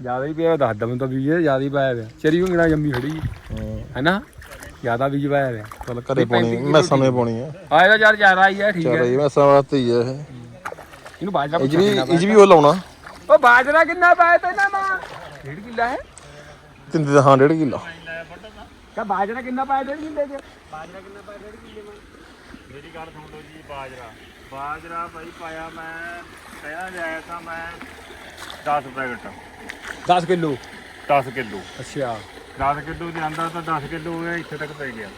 ਜ਼ਿਆਦਾ ਹੀ ਪਿਆ ਦੱਸ ਦਮ ਤਾਂ ਬੀਜ ਜ਼ਿਆਦਾ ਹੀ ਪਾਇਆ ਪਿਆ। ਚਰੀ ਉਂਗਣਾ ਜੰਮੀ ਖੜੀ। ਹਾਂ। ਹੈਨਾ? ਜ਼ਿਆਦਾ ਬੀਜ ਪਾਇਆ ਪਿਆ। ਚੱਲ ਘਰੇ ਪਾਉਣੀ ਮੈਂ ਸਮੇਂ ਪਾਉਣੀ ਆ। ਆ ਇਹਦਾ ਯਾਰ ਜ਼ਿਆਦਾ ਹੀ ਹੈ ਠੀਕ ਚੱਲ ਹੈ ਇਹ ਮੈਂ ਵਾਸਤੇ ਹੀ ਆ ਇਹ। ਇਹਨੂੰ ਬਾਜਰਾ ਇਹ 'ਚ ਵੀ ਇਹ 'ਚ ਵੀ ਉਹ ਲਾਉਣਾ। ਬਾਜਰਾ ਕਿੰਨਾ ਪਾਇਆ ਤਾ ਨਾ ਮਾਂ ਡੇਢ ਕਿੱਲਾ ਹੈ? ਤਿੰਨ ਦੇ ਹਾਂ ਡੇਢ ਕਿੱਲਾ। ਕਾ ਬਾਜਰਾ ਕਿੰਨਾ ਪਾਇਆ ਡੇਢ ਕਿੱਲੇ ਚ? ਮੇਰੀ ਗੱਲ ਸੁਣ ਲਓ ਜੀ ਬਾਜਰਾ। ਬਾਜਰਾ ਭਾਈ ਪਾਇਆ ਮੈਂ ਕਹਿਆ ਜਾਇਆ ਤਾਂ ਮੈਂ 10 ਪੈਕਟ 10 ਕਿਲੋ? 10 ਕਿਲੋ। ਅੱਛਾ। 10 ਕਿਲੋ ਦੇ ਆਂਦਾ ਤਾਂ 10 ਕਿਲੋ ਇਹ ਇੱਥੇ ਤੱਕ ਪੈ ਗਿਆ।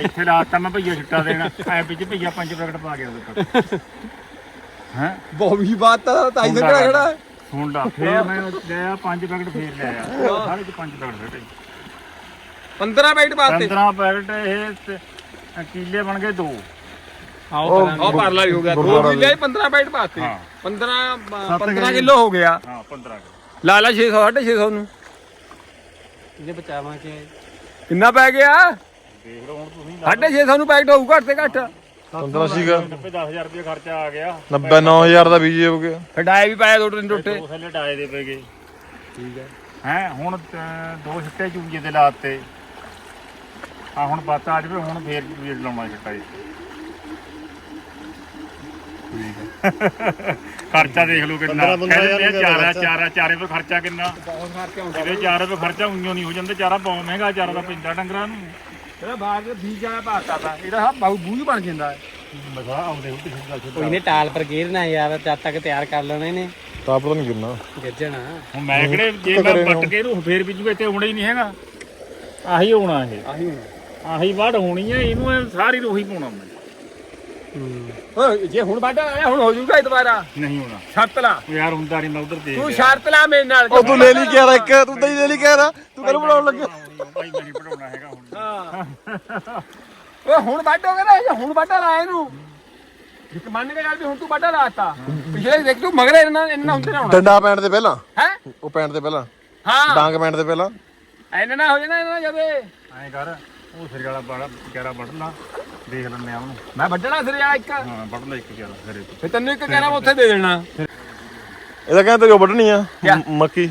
ਇੱਥੇ ਲਾਤਾ ਮੈਂ ਭਈਆ ਛਿੱਟਾ ਦੇਣਾ ਐ ਵਿੱਚ ਭਈਆ ਪੰਜ ਪੈਕਟ ਪਾ ਗਿਆ ਉਹਦੇ ਤੱਕ ਹੈ? ਵੀ ਬਾਤ ਤਾਂ ਤਾਈ ਦਾ ਕਿਹੜਾ ਖੜਾ ਸੁਣ ਲਾ ਫੇਰ ਮੈਂ ਲਿਆ ਪੰਜ ਪੈਕਟ ਫੇਰ ਲਿਆ ਸਾਰੇ ਚ ਪੰਜ ਪੈਕਟ ਫੇਟੇ 15 ਬਾਈਟ ਪਾਤੇ 15 ਪੈਕਟ ਇਹ ਕੀਲੇ ਬਣ ਗਏ ਦੋ। ਆਓ ਉਹ ਪਰਲਾ ਵੀ ਹੋ ਗਿਆ। 2 ਕਿੱਲੇ 15 ਬਾਈਟ ਪਾਤੇ ਹਾਂ। 15 ਸੱਤ 15 ਕਿਲੋ। ਹੋ ਗਿਆ। ਹਾਂ 15 ਕਿਲੋ। ਲਾ ਲਾ 600 650 ਨੂੰ। ਇਹਦੇ ਬਚਾਵਾਂ ਕਿ ਕਿੰਨਾ ਪੈ ਗਿਆ? ਦੇਖ ਲਓ ਹੁਣ ਤੁਸੀਂ। 650 ਨੂੰ ਪੈਕਟ ਹੋਊ ਘੱਟ ਤੇ ਘੱਟ। 15 ਸੀਗਾ। 90 10000 ਰੁਪਏ ਖਰਚਾ ਆ ਗਿਆ। 90 9000 ਦਾ ਬੀਜ ਹੋ ਗਿਆ। ਫਿਰ ਡਾਏ ਵੀ ਪਾਇਆ ਦੋ ਤਿੰਨ ਟੁੱਟੇ ਦੋ ਥੱਲੇ ਡਾਏ ਦੇ ਪੈ ਗਏ। ਠੀਕ ਹੈ। ਹੈ ਹੁਣ ਅਹ, ਦੋ ਛਿੱਟੇ ਚੂਜੇ ਦੇ ਲਾਤੇ। ਆ ਹੁਣ ਬਾਤ ਆ ਜਾਵੇ ਹੁਣ ਫੇਰ ਵੀ ਲਾਉਣਾ ਛਿੱਟਾ ਜੀ। ਖਰਚਾ ਦੇਖ ਲਓ ਕਿੰਨਾ। ਪੰਦਰਾਂ- ਪੰਦਰਾਂ ਹਜ਼ਾਰ ਕਹਿੰਦੇ ਰੁਪਏ ਚਾਰਾ ਖਰਚਾ। ਚਾਰਾ ਚਾਰੇ ਤੋਂ ਖਰਚਾ ਕਿੰਨਾ? ਬਹੁਤ ਇਹਦੇ ਚਾਰੇ ਤੋਂ ਖਰਚਾ ਉਈਓ ਨਹੀਂ ਹੋ ਜਾਂਦਾ। ਚਾਰਾ ਬਹੁਤ ਮਹਿੰਗਾ ਚਾਰਾ ਦਾ ਪੈਂਦਾ ਡੰਗਰਾਂ ਨੂੰ। ਇਹਦਾ ਬਾਹਰ ਦੇ ਬੀਜ ਆਇਆ ਭਾਰਤਾ ਦਾ ਇਹਦਾ ਹਾਂ ਬਾਹੂ ਬੂਝ ਬਣ ਜਾਂਦਾ ਹੈ। ਮਜ਼ਾ ਆਉਂਦੇ ਹੁੰਦੇ ਸੀ ਗੱਲ ਕੋਈ ਨੇ ਟਾਲ ਪਰ ਗੇਰਨਾ ਯਾਰ ਜਦ ਤੱਕ ਤਿਆਰ ਕਰ ਲੈਣੇ ਨੇ। ਤਾਂ ਪਤਾ ਨਹੀਂ ਕਿੰਨਾ। ਗਿੱਜਣਾ। ਹੁਣ ਮੈਂ ਕਿਹੜੇ ਜੇ ਮੈਂ ਪੱਟ ਕੇ ਇਹਨੂੰ ਫੇਰ ਬੀਜੂਗਾ ਇੱਥੇ ਹੋਣਾ ਹੀ ਨਹੀਂ ਹੈਗਾ। ਆਹੀ ਹੋਣਾ ਇਹ। ਆਹੀ ਹੁਣ ਆਹੀ ਵਾਢ ਹੋਣੀ ਹੈ ਇਹਨੂੰ ਇਹ ਸਾਰੀ ਰੋਹੀ ਪਾਉਣਾ ਮੈਂ ਓਏ ਜੇ ਹੁਣ ਵਾਢਾ ਆਇਆ ਹੁਣ ਹੋ ਜਾਊਗਾ ਇਹ ਦੁਬਾਰਾ? ਨਹੀਂ ਹੋਣਾ। ਸ਼ਰਤ ਲਾ ਉਹ ਯਾਰ ਹੁੰਦਾ ਨਹੀਂ ਮੈਂ ਉਧਰ ਦੇਖ ਤੂੰ। ਸ਼ਰਤ ਲਾ ਮੇਰੇ ਨਾਲ ਉਹ ਤੂੰ ਲੈ ਲਈ ਕਿਹਾ ਇੱਕ ਤੂੰ ਤਾਂ ਹੀ ਲੈ ਲਈ ਕਿਹਾ ਤੂੰ ਕੱਲ ਬਣਾਉਣ ਲੱਗਾ। ਭਾਈ ਮੈਂ ਨਹੀਂ ਪੜਾਉਣਾ ਹੈਗਾ ਹੁਣ। ਹਾਂ। ਓਏ ਹੁਣ ਵਾਢੋ ਕਹਿੰਦਾ ਇਹ ਹੁਣ ਵਾਢਾ ਲਾ ਇਹਨੂੰ। ਇੱਕ ਮੰਨ ਕੇ ਚੱਲ ਵੀ ਹੁਣ ਤੂੰ ਵਾਢਾ ਲਾਤਾ ਪਿਛਲੇ ਦੇਖ ਤੂੰ ਮਗਰੇ ਇਹਨਾਂ ਇਹਨਾਂ ਹੁੰਦੇ ਨਾ ਹੋਣਾ ਡੰਡਾ ਪੈਣ ਤੇ ਪਹਿਲਾਂ? ਹੈ? ਉਹ ਪੈਣ ਤੇ ਪਹਿਲਾਂ? ਹਾਂ। ਡਾਂਗ ਪੈਣ ਤੇ ਪਹਿਲਾਂ? ਇਹਨਾਂ ਨਾ ਹੋ ਜਾਣਾ ਇਹਨਾਂ ਜਦੇ ਐਂ ਕਰ। ਉਹ ਸਿਰ ਵਾਲਾ ਬਾੜਾ ਕਿਹੜਾ ਵੱਢ ਲਾ ਦੇਖ ਲੈਂਦੇ ਆ ਉਹਨੂੰ। ਮੈਂ ਵੱਢਣਾ ਸਿਰੇ ਵਾਲਾ ਇੱਕ। ਹਾਂ ਵੱਢ ਲੈ ਇੱਕ ਕਿਹੜਾ ਸਿਰੇ ਤੋਂ। ਫਿਰ ਤੈਨੂੰ ਇੱਕ ਕਹਿਣਾ ਮੈਂ ਉੱਥੇ ਦੇ ਦੇਣਾ। ਇਹਦਾ ਕਹਿੰਦਾ ਤੇਰੀ ਉਹ ਵੱਢਣੀ ਆ ਮ- ਮੱਕੀ।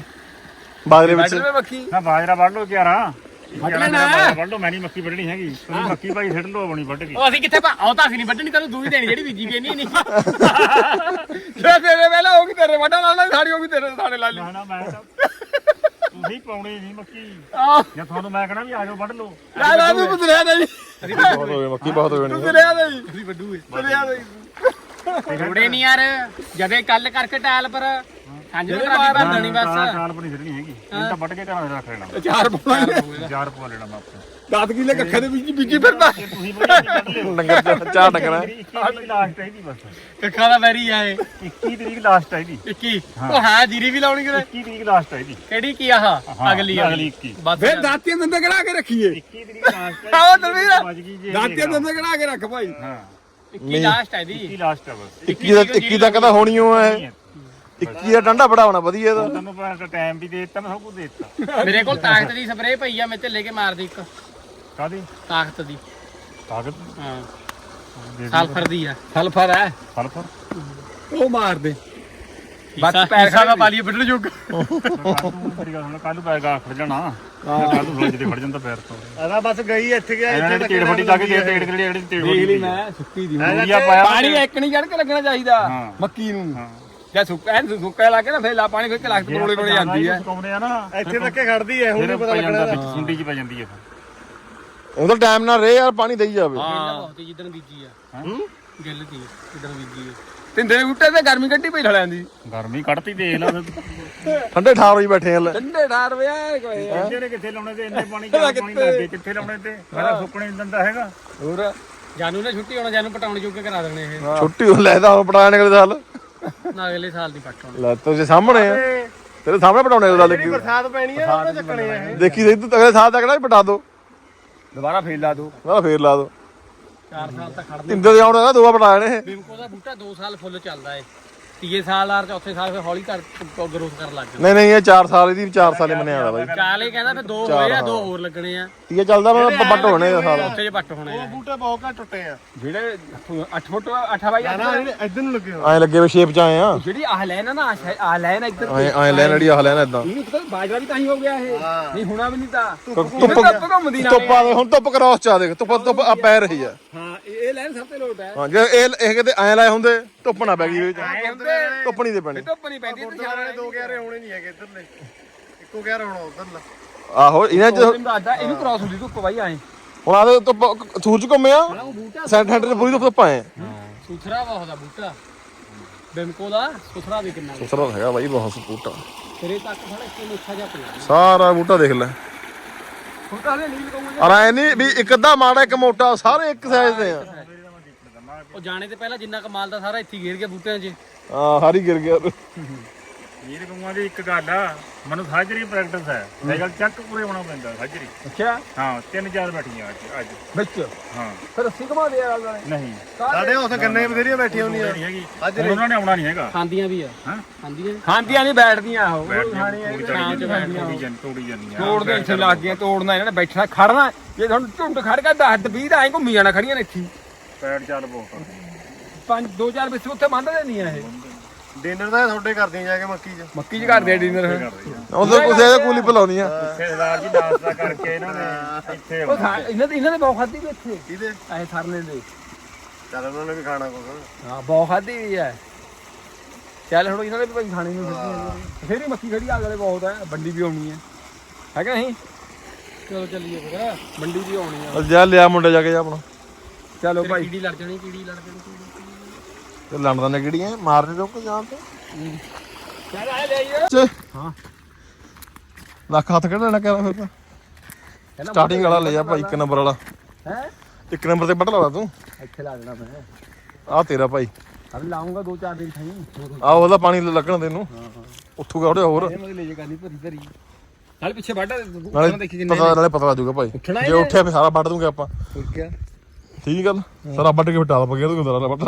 ਬਾਜਰੇ ਵਿੱਚ। ਵੱਢ ਲੈ ਮੱਖੀ ਨਾ ਬਾਜਰਾ ਵੱਢ ਲੋ ਕਿਆਰਾ। ਵੱਢ ਲੈਣਾ। ਵੱਢ ਲੋ ਮੈਂ ਨਹੀਂ ਮੱਕੀ ਵੱਢਣੀ ਹੈਗੀ। ਤੁਸੀਂ ਮੱਕੀ ਭਾਈ ਸਿੱਟ ਲੋ ਆਪਣੀ ਵੱਢ ਕੇ। ਉਹ ਅਸੀਂ ਕਿੱਥੇ ਆਉ ਤਾਂ ਅਸੀਂ ਨਹੀਂ ਵੱਢਣੀ ਤੈਨੂੰ ਦੂਈ ਦੇਣੀ ਜਿਹੜੀ ਬੀਜੀ ਵੀ ਨਹੀਂ ਨਹੀਂ। ਜੇ ਤੇਰੇ ਵੇਲੇ ਹੋ ਗਈ ਤੇਰੇ ਵੱਢਾ ਲਾਣਾ ਸਾੜੀ ਹੋ ਗਈ ਤੇਰੇ ਸਾੜੇ ਲਾ ਲਈ। ਨਾ ਨਾ ਮੈਂ ਤਾਂ ਤੁਸੀਂ ਪਾਉਣੀ ਨਹੀਂ ਮੱਕੀ। ਆਹ। ਜਾਂ ਤੁਹਾਨੂੰ ਮੈਂ ਕਹਣਾ ਵੀ ਆ ਜਾਓ ਵੱਢ ਲੋ ਲੈ ਲੈ ਤੂੰ ਬਦਲਿਆ ਨਹੀਂ ਬਹੁਤ ਹੋਵੇ ਮੱਕੀ ਬਹੁਤ ਹੋਣੀ ਬਦਲਿਆ ਨਹੀਂ ਅਸੀਂ ਵੱਡੂਏ ਬਦਲਿਆ ਨਹੀਂ ਰੋੜੇ ਨਹੀਂ ਯਾਰ ਜਦੇ ਕੱਲ ਕਰਕੇ ਟਾਲ ਪਰ ਹਾਂਜੀ ਮੈਂ ਟਰਾਲੀ ਭਰ ਦੇਣੀ ਬਸ। ਕਾਲ ਬਣੀ ਸਿੱਟਣੀ ਹੈਗੀ। ਇਹ ਤਾਂ ਵੱਢ ਕੇ ਘਰਾਂ ਦੇ ਰੱਖ ਲੈਣਾ। ਚਾਰ ਪਾਉਣਾ ਚਾਰ ਪਵਾ ਲੈਣਾ। ਮੈਂ ਆਪੇ। 10 ਕਿੱਲੇ ਕੱਖੇ ਦੇ ਵਿੱਚ ਬੀਜੀ ਫਿਰਦਾ। ਤੁਸੀਂ ਕੇ ਕੱਢ ਲਿਓ। ਡੰਗਰ ਚਾਰ- ਚਾਰ ਡੰਗਰ ਮੇਰੀ 21 ਤਰੀਕ ਲਾਸਟ ਹੈ ਇਹਦੀ ਬਸ। ਕੱਖਾਂ ਦਾ ਵੈਰੀ ਆਏ 21 ਤਰੀਕ ਲਾਸਟ ਹੈ ਇਹਦੀ 21 ਉਹ ਹਾਂ ਜੀਰੀ ਵੀ ਲਾਉਣੀ ਕਿਤੇ? 21 ਤਰੀਕ ਲਾਸਟ ਹੈ ਇਹਦੀ ਕਿਹੜੀ ਕੀ ਆਹ? ਅਗਲੀ ਅਗਲੀ 21 ਬਸ। ਫਿਰ ਦਾਤੀਆਂ ਦੰਦੇ ਕਢਾ ਕੇ ਰੱਖੀਏ। 21 ਤਰੀਕ ਲਾਸਟ ਹੈ ਆਓ ਦਲਵੀਰ ਦਾਤੀਆਂ ਦੰਦੇ ਕਢਾ ਕੇ ਰੱਖ ਭਾਈ। ਹਾਂ। 21 ਲਾਸਟ ਹੈ ਦੀ 21 ਲਾਸਟ ਹੈ ਬਸ। 21 ਦਾ 21 ਤੱਕ ਤਾਂ ਹੋਣੀ ਓ ਹੈ 21 ਦਾ ਡੰਡਾ ਬੜਾ ਹੋਣਾ ਵਧੀਆ ਇਹਦਾ। ਤੁਹਾਨੂੰ ਪਤਾ ਟਾਈਮ ਵੀ ਦੇ ਦਿੱਤਾ ਮੈਂ ਸਭ ਕੁਝ ਦੇ ਦਿੱਤਾ। ਮੇਰੇ ਕੋਲ ਤਾਕਤ ਦੀ ਸਪਰੇਅ ਪਈ ਆ ਮੈਂ ਤੇ ਲੈ ਕੇ ਮਾਰਦੀ ਇੱਕ। ਕਾਦੀ ਤਾਕਤ ਦੀ। ਤਾਕਤ? ਹਾਂ। ਦੇ ਸਲਫਰ ਦੀ ਆ। ਸਲਫਰ ਹੈ? ਸਲਫਰ? ਉਹ ਮਾਰ ਦੇ ਬਸ ਪੈਰ ਖੜਾ ਪਾ ਲਈਏ ਵੱਢਣ ਜੋਗ ਕੱਲ ਨੂੰ ਮੇਰੀ ਗੱਲ ਸੁਣ ਕੱਲ ਨੂੰ ਪੈਰ ਗਾ ਖੜ ਜਾਣਾ। ਕੱਲ ਨੂੰ ਖੜ ਜਾਂਦਾ ਪੈਰ ਤੋਂ। ਆਦਾ ਬਸ ਗਈ ਇੱਥੇ ਗਿਆ ਇਹਨਾਂ ਨੇ ਟੇੜ ਫੱਟੀ ਲਾ ਕੇ ਦੇ ਟੇੜ ਜਿਹੜੀ ਜਿਹੜੀ ਟੇੜ ਦੇਖ ਲਈ ਮੈਂ ਸੁੱਕੀ ਦੀ ਯੂਰੀਆ ਪਾਇਆ ਪਾਣੀ ਇੱਕ ਨਹੀਂ ਚੜ ਕੇ ਲੱਗਣਾ ਚਾਹੀਦਾ ਹਾਂ। ਮੱਕੀ ਨੂੰ। ਹਾਂ। ਜੇ ਸੁੱਕਾ ਐਨ ਸੁੱਕਾ ਲਾ ਕੇ ਨਾ ਫੇਰ ਲਾ ਪਾਣੀ ਫਿਰ ਕਲਾਕ ਰੋਲੇ ਰੋਲੇ ਜਾਂਦੀ ਹੈ। ਸੁਕਾਉਂਦੇ ਆ ਨਾ ਇੱਥੇ ਤੱਕ ਖੜਦੀ ਹੈ ਹੁਣ ਨਹੀਂ ਪਤਾ ਲੱਗਣਾ। ਵਿੱਚ ਸੁੰਡੀ ਚ ਪੈ ਜਾਂਦੀ ਹੈ ਫਿਰ। ਉਹਦਾ ਟਾਈਮ ਨਾਲ ਰੇ ਯਾਰ ਪਾਣੀ ਦੇਈ ਜਾਵੇ। ਹਾਂ। ਬਹੁਤ ਜਿੱਦਣ ਬੀਜੀ ਆ। ਗਿੱਲ ਤੀ ਜਿੱਦਣ ਬੀਜੀ ਆ। ਤਿੰਦੇ ਬੂਟੇ ਤੇ ਗਰਮੀ ਕੱਢੀ ਪਈ ਹਲਿਆਂ ਦੀ। ਗਰਮੀ ਕੱਢਤੀ ਦੇਖ ਲੈ ਠੰਡੇ ਠਾਰ ਹੋਈ ਬੈਠੇ ਆ ਲੈ ਠੰਡੇ ਠਾਰ ਵਿਆ ਕੋਈ। ਇਹਦੇ ਨੇ ਕਿੱਥੇ ਲਾਉਣੇ ਤੇ ਇੰਨੇ ਪਾਣੀ ਚ ਪਾਣੀ ਲੱਗੇ ਕਿੱਥੇ ਲਾਉਣੇ ਤੇ? ਮੇਰਾ ਸੁੱਕਣੇ ਨਹੀਂ ਦਿੰਦਾ ਹੈਗਾ। ਹੋਰ? ਜਾਨੂ ਨੇ ਛੁੱਟੀ ਹੋਣਾ ਜਾਨੂ ਪਟਾਉਣ ਜੋਗੇ ਕਰਾ ਦੇਣੇ ਇਹ। ਛੁੱਟੀ ਉਹ ਲੈਦਾ ਹੁਣ ਪਟਾਣੇ ਅਗਲੇ ਸਾਲ। ਨਾ ਅਗਲੇ ਸਾਲ ਦੀ ਪਟਾਉਣ ਲੈ ਤੋ ਜੇ ਸਾਹਮਣੇ ਆ। ਤੇਰੇ ਸਾਹਮਣੇ ਪਟਾਉਣੇ ਦਾ ਲੱਗੀ ਬਰਸਾਤ ਪੈਣੀ ਹੈ ਉਹਨੇ ਚੱਕਣੇ ਆ ਇਹ। ਦੇਖੀ ਸਹੀ ਤੂੰ ਅਗਲੇ ਸਾਲ ਤੱਕ ਨਾ ਪਟਾ ਦੋ। ਦੁਬਾਰਾ ਫੇਰ ਲਾ ਦੋ। ਮੈਂ ਫੇਰ ਲਾ ਦੋ। 4 ਸਾਲ ਤੱਕ ਖੜਨਾ ਤਿੰਦੇ ਦੇ ਆਉਣਾ ਨਾ ਦੋਆ ਪਟਾ ਲੈਣੇ ਬਿਮਕੋ ਦਾ ਬੂਟਾ 2 ਸਾਲ ਫੁੱਲ ਚੱਲਦਾ ਏ। ਤੀਏ ਸਾਲ ਆਰ ਚੌਥੇ ਸਾਲ ਫਿਰ ਹੌਲੀ ਕਰ ਗਰੋਥ ਕਰਨ ਲੱਗ ਜਾਂਦਾ ਨਹੀਂ ਨਹੀਂ ਇਹ 4 ਸਾਲ ਇਹਦੀ 4 ਸਾਲ ਹੀ ਮੰਨਿਆ ਦਾ ਬਾਈ। ਕਾਲੇ ਕਹਿੰਦਾ ਫਿਰ ਦੋ ਹੋਏ ਆ ਦੋ ਹੋਰ ਲੱਗਣੇ ਆ। ਇਹ ਚੱਲਦਾ ਮੈਂ ਪੱਟ ਹੋਣੇ ਦਾ ਸਾਲ। ਉੱਥੇ ਜੇ ਪੱਟ ਹੋਣੇ ਆ। ਬੂਟੇ ਬਹੁਤ ਘੱਟ ਟੁੱਟੇ ਆ। ਜਿਹੜੇ 8 ਫੁੱਟ 8 ਬਾਈ ਨਾ ਇੱਧਰ ਨੂੰ ਲੱਗੇ ਹੋਏ। ਐ ਲੱਗੇ ਵੇ ਸ਼ੇਪ ਚ ਆਏ ਆ। ਜਿਹੜੀ ਆਹ ਲੈਨ ਆ ਨਾ ਆਹ ਲੈਨ ਇੱਧਰ ਐ ਐ ਲੈਣ ਅੜੀ ਆਹ ਲੈਣ ਇਦਾਂ। ਇਹਨੂੰ ਪਤਾ ਬਾਜਰਾ ਵੀ ਤਾਂ ਹੀ ਹੋ ਗਿਆ ਇਹ। ਨਹੀਂ ਹੋਣਾ ਵੀ ਨਹੀਂ ਤਾਂ। ਧੁੱਪ ਘੁੰਮਦੀ ਨਾਲ ਧੁੱਪ ਆ ਦੇ ਹੁਣ ਧੁੱਪ ਕਰਾਸ ਚ ਆ ਦੇਖ ਧੁੱਪ ਧੁੱਪ ਆ ਪੈ ਰਹੀ ਆ। ਹਾਂ ਇਹ ਲੈਨ ਸਭ ਤੋਂ ਲੋਟ ਹੈ ਹਾਂ ਜੇ ਇਹ ਇਹ ਕਿਤੇ ਐ ਲਾਏ ਹੁੰਦੇ ਧੁੱਪ ਨਾ ਪੈ ਗਈ ਵਿੱਚ। ਹੁੰਦੇ ਧੁੱਪ ਨਹੀਂ ਦੇ ਪੈਣੀ। ਧੁੱਪ ਨਹੀਂ ਪੈਂਦੀ ਤੇ ਗੁਰਦੁਆਰੇ ਨੇ ਦੋ ਗਿਆਰੇ ਹੋਣੇ ਨਹੀਂ ਹੈਗੇ ਇੱਧਰਲੇ। ਇੱਕੋ ਗਿਆਰਾ ਹੋਣਾ ਉਧਰਲਾ। ਆਹੋ ਇਹਨਾਂ ਚ ਇਹਨੂੰ ਦੱਸਦਾ ਇਹਨੂੰ ਕ੍ਰਾਸ ਹੁੰਦੀ ਧੁੱਪ ਬਾਈ ਆਏ ਹੁਣ ਆ ਧੁੱਪ ਸੂਰਜ ਘੁੰਮਿਆ ਸੈਂਟ ਤੇ ਪੂਰੀ ਧੁੱਪ ਆਏ। ਸੁਥਰਾ ਬਹੁਤ ਆ ਬੂਟਾ। ਬਿਮਕੋ ਦਾ ਸੁਥਰਾ ਵੀ ਕਿੰਨਾ ਸੁਸਰਾ ਹੈਗਾ ਬਾਈ ਬਹੁਤ ਬੂਟਾ। ਤੇਰੇ ਤੱਕ ਥੋੜਾ ਇੱਕ ਮੁੱਠਾ ਜਿਹਾ ਪਿਆ। ਸਾਰਾ ਬੂਟਾ ਦੇਖ ਲੈ। ਹੁਣ ਤਾਂ ਹਲੇ ਨਹੀਂ ਲਗਾਉਂਗਾ ਔਰ ਐ ਨਹੀਂ ਵੀ ਇੱਕ ਅੱਧਾ ਮਾੜਾ ਇੱਕ ਮੋਟਾ ਸਾਰੇ ਇੱਕ ਸਾਈਜ਼ ਦੇ ਆ। ਉਹ ਜਾਣੇ ਤੇ ਪਹਿਲਾਂ ਜਿੰਨਾ ਕਮਾਲ ਦਾ ਸਾਰਾ ਇੱਥੇ ਹੀ ਘੇਰ ਗਿਆ ਬੂਟਿਆਂ 'ਚ। ਆ ਹਾਰੀ ਗਿਰ ਗਿਆ। ਵੀਰ ਗਊਆਂ ਦੀ ਇੱਕ ਗੱਲ ਆ ਮੈਨੂੰ ਸਾਜਰੀ ਪ੍ਰੈਕਟਿਸ ਹੈ। ਸਾਈਕਲ ਚੱਕ ਪੂਰੇ ਹੋਣਾ ਪੈਂਦਾ ਸਾਜਰੀ ਅੱਛਾ। ਹਾਂ ਤਿੰਨ ਚਾਰ ਬੈਠੀਆਂ ਅੱਜ ਅੱਜ। ਵਿੱਚ? ਹਾਂ। ਫਿਰ ਅੱਸੀ ਘਮਾ ਦੇ ਆ ਵਾਲੇ ਨਹੀਂ। ਸਾਡੇ ਉੱਥੇ ਗੰਨੇ ਬਥੇਰੀਆਂ ਬੈਠੀਆਂ ਹੁੰਦੀਆਂ। ਹੈਗੀ। ਉਹਨਾਂ ਨੇ ਆਉਣਾ ਨਹੀਂ ਹੈਗਾ। ਖਾਂਦੀਆਂ ਵੀ ਆ। ਹਾਂ। ਖਾਂਦੀਆਂ? ਖਾਂਦੀਆਂ ਨਹੀਂ ਬੈਠਦੀਆਂ ਤੋੜੀ ਤੋੜੀ ਜਾਂਦੀਆਂ ਤੋੜਦੇ ਇੱਥੇ ਲੱਗ ਗਈਆਂ ਤੋੜਨਾ ਇਹਨਾਂ ਨੇ ਬੈਠਣਾ ਖੜਨਾ। ਜੇ ਤੁਹਾਨੂੰ ਝੁੰਡ ਖੜ ਕੇ 10 20 ਦਾ ਐਂ ਘੁੰਮੀ ਜਾਣਾ ਖੜੀਆਂ ਨੇ ਇੱਥੇ। ਹੀ। ਪੈਰ ਚੱਲ ਬਹੁਤ ਪੰਜ ਦੋ ਚਾਰ ਵਿੱਚ ਉੱਥੇ ਬੰਨਦੇ ਨਹੀਂ ਆ ਇਹ। ਡਿਨਰ ਦਾ ਤੁਹਾਡੇ ਕਰਦੀਆਂ ਜਾ ਕੇ ਮੱਕੀ 'ਚ। ਮੱਕੀ ਚ ਕਰਦੇ ਡਿਨਰ ਉਹਦੇ ਕੁਸੇ ਦੇ ਕੂਲੀ ਭਲਾਉਣੀ ਆ। ਸਰਦਾਰ ਜੀ ਨਾਸ਼ਤਾ ਕਰਕੇ ਇਹਨਾਂ ਨੇ ਇੱਥੇ ਉਹ ਖਾ- ਇਹਨਾਂ ਦੇ ਇਹਨਾਂ ਦੇ ਬਹੁਤ ਖਾਦੀ ਵੀ ਇੱਥੇ। ਕਿਹਦੇ? ਐ ਸਰਨੇ ਦੇ। ਚੱਲ ਉਹਨਾਂ ਨੇ ਵੀ ਖਾਣਾ ਕੁਛ। ਹਾਂ ਬਹੁਤ ਖਾਦੀ ਵੀ ਹੈ ਚੱਲ ਹੁਣ ਇਹਨਾਂ ਦੇ ਵੀ ਭਾਈ ਖਾਣੇ ਨੂੰ ਫਿਰਦੀਆਂ ਫੇਰ ਹੀ ਮੱਕੀ ਖੜੀ ਆਗਲੇ ਬਹੁਤ ਹੈ ਬੰਡੀ ਵੀ ਆਉਣੀ ਹੈ ਹੈ ਕਿ ਨਹੀਂ? ਚਲੋ ਚੱਲੀਏ ਫਿਰ। ਮੰਡੀ ਦੀ ਆਉਣੀ ਆ। ਜਾ ਲਿਆ ਮੁੰਡਾ ਜਾ ਕੇ ਜਾ ਆਪਣਾ। ਚਲੋ ਫਿਰ ਭਾਈ। ਕੀੜੀ ਲੜ ਜਾਣੀ ਕੀੜੀ ਲੜ ਜਾਣੀ ਕੀੜੀ। ਤੇ ਲੜਦਾ ਨੇ ਕਿਹੜੀਆਂ? ਮਾਰਨੇ ਰੁਕ ਜਾਣ ਤੇ? ਚੱਲ ਆ ਜਾਈਏ। ਹਾਂ। ਲੱਖ ਹੱਥ ਕੱਢਣਾ ਕਰਾਂ ਫਿਰ ਤਾਂ। ਸਟਾਰਟਿੰਗ ਵਾਲਾ ਲੈ ਜਾ ਭਾਈ ਇੱਕ ਨੰਬਰ ਵਾਲਾ। ਹੈ? ਇੱਕ ਨੰਬਰ ਤੇ ਵੱਢ ਲਾ ਤੂੰ। ਇੱਥੇ ਲਾ ਦੇਣਾ ਮੈਂ। ਆ ਤੇਰਾ ਭਾਈ। ਅਬ ਲਾਉਂਗਾ ਦੋ ਚਾਰ ਦਿਨ ਖਾਈ ਆ ਉਹਦਾ ਪਾਣੀ ਲੱਗਣਾ ਤੈਨੂੰ। ਉੱਥੋਂ ਉਹਦੇ ਹੋਰ। ਲੈ ਜੇ ਕਰਨੀ ਭਰੀ ਭਰੀ। ਨਾਲ ਪਿੱਛੇ ਵਾਢਾ ਨਾਲੇ ਦੇਖੀ ਜਿੰਨੇ ਪਤਾ ਨਾਲੇ ਪਤਾ ਲੱਗੂਗਾ ਭਾਈ। ਜੇ ਉੱਠਿਆ ਫਿਰ ਸਾਰਾ ਵੱਢ ਦੂੰਗੇ ਆਪਾਂ। ਕੀ ਠੀਕ ਗੱਲ ਸਾਰਾ ਵੱਢ ਕੇ ਵਟਾ ਪਗਿਆ ਤੂੰ ਸਾਰਾ ਵੱਢ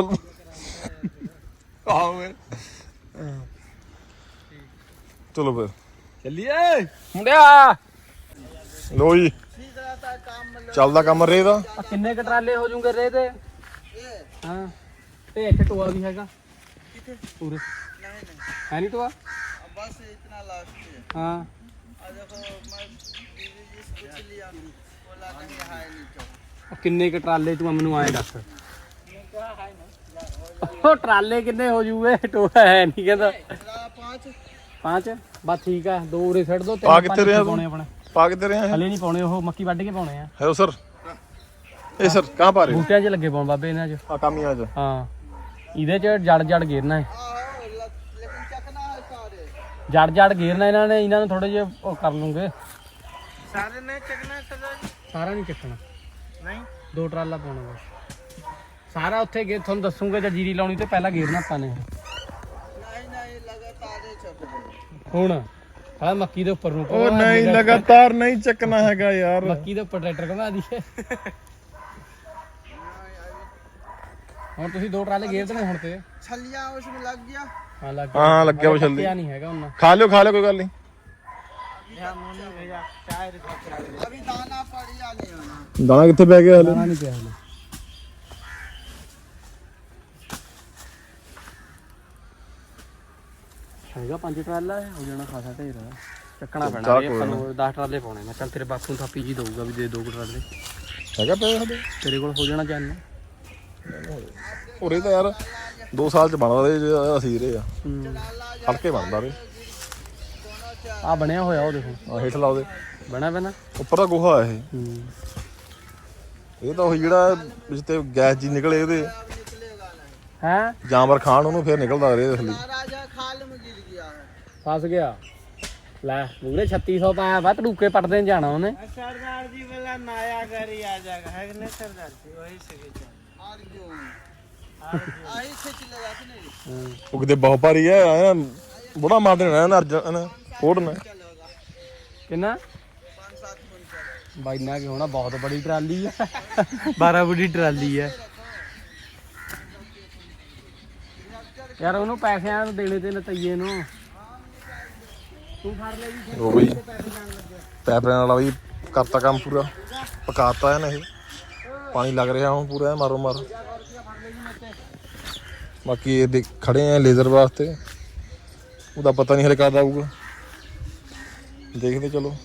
ਲਊ। ਆਹੋ ਫਿਰ ਚਲੋ ਫਿਰ ਚੱਲੀਏ ਮੁੰਡਿਆ ਲੋ ਜੀ ਚੱਲਦਾ ਕੰਮ ਰੇ ਦਾ ਆ ਕਿੰਨੇ ਕ ਟਰਾਲੇ ਹੋ ਜੂਗੇ ਰੇ ਦੇ ਹਾਂ ਤੇ ਇੱਥੇ ਟੋਆ ਵੀ ਹੈਗਾ ਕਿੱਥੇ ਪੂਰੇ ਹੈ ਨਹੀਂ ਟੋਆ बस इतना लास्ट है ਹਾਂ और देखो मैं दीदी जी से पूछ लिया बोला नहीं है नीचे ਉਹ ਕਿੰਨੇ ਕ ਟਰਾਲੇ ਤੂੰ ਮੈਨੂੰ ਆਏ ਦੱਸ ਉਹ ਟਰਾਲੇ ਕਿੰਨੇ ਹੋ ਜੂਗੇ? ਟੋਆ ਹੈ ਨਹੀਂ ਕਹਿੰਦਾ। ਪਾਂਚ ਪਾਂਚ ਬਸ ਠੀਕ ਆ ਦੋ ਉਰੇ ਛੱਡ ਦੋ ਪਾ ਕਿੱਥੇ ਰਿਹਾ ਪਾਉਣੇ ਆਪਣੇ। ਪਾ ਕਿੱਧਰ ਰਿਹਾ ਹਲੇ ਨਹੀਂ ਪਾਉਣੇ ਉਹ ਮੱਕੀ ਵੱਢ ਕੇ ਪਾਉਣੇ ਆ। Hello sir. ਇਹ ਸਰ ਕਹਾਂ ਪਾ ਰਹੇ ਹੋ? ਬੂਟਿਆਂ 'ਚ ਲੱਗੇ ਪਾਉਣ ਬਾਬੇ ਇਹਨਾਂ 'ਚ। ਆ ਕੰਮ ਆ ਜਾ। ਹਾਂ। ਇਹਦੇ 'ਚ ਜੜ ਜੜ ਗੇਰਨਾ ਹੈ। ਜੜ ਜੜ ਗੇਰਨਾ ਇਹਨਾਂ ਨੇ ਇਹਨਾਂ ਨੂੰ ਥੋੜੇ ਜਿਹਾ ਉਹ ਕਰ ਲੂੰਗੇ। ਸਾਰੇ ਨੇ ਚੱਕਣਾ ਸਾਰਾ ਨਹੀਂ ਚੱਕਣਾ। ਨਹੀਂ। ਦੋ ਟਰਾਲਾ ਪਾਉਣਾ ਬਸ। ਸਾਰਾ ਉੱਥੇ ਗੇ ਤੁਹਾਨੂੰ ਦੱਸੂਗਾ ਜੇ ਜੀਰੀ ਲਾਉਣੀ ਤੇ ਪਹਿਲਾਂ ਗੇਰਨਾ ਆਪਾਂ ਨੇ। ਨਹੀਂ ਨਹੀਂ ਲਗਾਤਾਰ ਹੀ ਚੱਕ ਹੁਣ ਹਾਂ ਮੱਕੀ ਦੇ ਉੱਪਰ ਨੂੰ ਉਹ ਨਹੀਂ ਲਗਾਤਾਰ ਨਹੀਂ ਚੱਕਣਾ ਹੈਗਾ ਯਾਰ। ਮੱਕੀ ਦੇ ਉੱਪਰ ਟਰੈਕਟਰ ਘੁਮਾ ਦੀ ਹੁਣ ਤੁਸੀਂ ਦੋ ਟਰਾਲੇ ਗੇਰ ਦੇਣੇ ਹੁਣ ਤੇ। ਛਲਿਆ ਉਸ ਨੂੰ ਲੱਗ ਗਿਆ। ਹਾਂ ਲੱਗ ਗਿਆ। ਹਾਂ ਲੱਗਿਆ ਉਹ ਛੱਲੀ। ਨਹੀਂ ਹੈਗਾ ਉਹਨਾਂ। ਖਾ ਲਿਓ ਖਾ ਲਿਓ ਕੋਈ ਗੱਲ ਨਹੀਂ। ਅਭੀ ਦਾਣਾ ਪੜੀ ਆ ਨਹੀਂ ਦਾਣਾ ਕਿੱਥੇ ਪੈ ਗਿਆ ਹਲੇ? ਨਹੀਂ ਪਿਆ ਹਲੇ। ਹੈਗਾ ਪੰਜ ਟਰਾਲਾ ਹੋ ਜਾਣਾ ਖਾਸਾ ਢੇਰ। ਆ। ਚੱਕਣਾ ਪੈਣਾ ਵੀ ਆਪਾਂ 10 ਟਰਾਲੇ ਪਾਉਣੇ ਮੈਂ ਚੱਲ ਤੇਰੇ ਬਾਪੂ ਨੂੰ ਤਾਂ ਪੀਜੀ ਦਊਗਾ ਵੀ ਦੇ ਦੋ ਟਰਾਲੇ। ਹੈਗਾ ਪਏ ਹਲੇ ਤੇਰੇ ਕੋਲ ਹੋ ਜਾਣਾ ਜਾਨ। ਉਰੇ ਤਾਂ ਯਾਰ 2 ਸਾਲ ਚ ਬਣਦਾ ਰੇ ਅਸੀਂ ਆ। ਹਲਕੇ ਬਣਦਾ ਰੇ। ਆ ਬਣਿਆ ਹੋਇਆ ਉਹ ਦੇਖੋ। ਆ ਹੇਠ ਲਾਉਦੇ ਬਣਾ ਪੈਣਾ ਉੱਪਰ ਦਾ ਗੋਹਾ ਆ ਇਹ। ਤਾਂ ਉਹ ਜਿਹੜਾ ਵਿੱਚ ਤੇ ਗੈਸ ਜੀ ਨਿਕਲੇ ਇਹਦੇ। ਹੈ? ਜਾਂਵਰ ਖਾਣ ਉਹਨੂੰ ਫੇਰ ਨਿਕਲਦਾ ਰਹੇ ਦੇਖ ਫਸ ਗਿਆ ਲੈ ਪੂਰੇ 3600 ਪਾਇਆ ਵਾ ਤੜੂਕੇ ਪੜਦੇ ਜਾਣਾ ਉਹਨੇ सरदार जी वाला नया गाड़ी आ जाएगा है कि नहीं सरदार जी वही से खींचा और जो आई से चलेगा कि नहीं ਉਹ ਕਿਤੇ ਬਹੁਤ ਭਾਰੀ ਹੈ ਐਂ ਬੜਾ ਮਾਰ ਦੇਣਾ ਨਾ ਅਰਜਨ ਫੋੜਨਾ ਕਿੰਨਾ पाँच सात क्विंटल ਬਾਈ ਨਾ ਕਿ ਹੋਣਾ ਬਹੁਤ ਬੜੀ ਟਰਾਲੀ ਆ 12 ਫੁੱਟੀ ਟਰਾਲੀ ਆ ਯਾਰ ਉਹਨੂੰ ਪੈਸਿਆਂ ਨੂੰ ਦੇਣੇ ਤੇ ਨਤਈਏ ਨੂੰ ਤੂੰ ਫੜ ਲੈ ਜੀ ਉਹ ਬਈ ਪੈਪਰਾਂ ਵਾਲਾ ਵੀ ਕਰਤਾ ਕੰਮ ਪੂਰਾ, ਪਕਾਤਾ ਇਹਨੇ ਇਹ। ਪਾਣੀ ਲੱਗ ਰਿਹਾ ਹੁਣ ਪੂਰਾ, ਮਾਰੋ ਮਾਰ। ਬਾਕੀ ਇਹ ਦੇਖ, ਖੜੇ ਆ ਲੇਜ਼ਰ ਵਾਸਤੇ। ਉਹਦਾ ਪਤਾ ਨਹੀਂ ਹਲੇ ਕਦ ਆਊਗਾ। ਦੇਖਦੇ ਚਲੋ।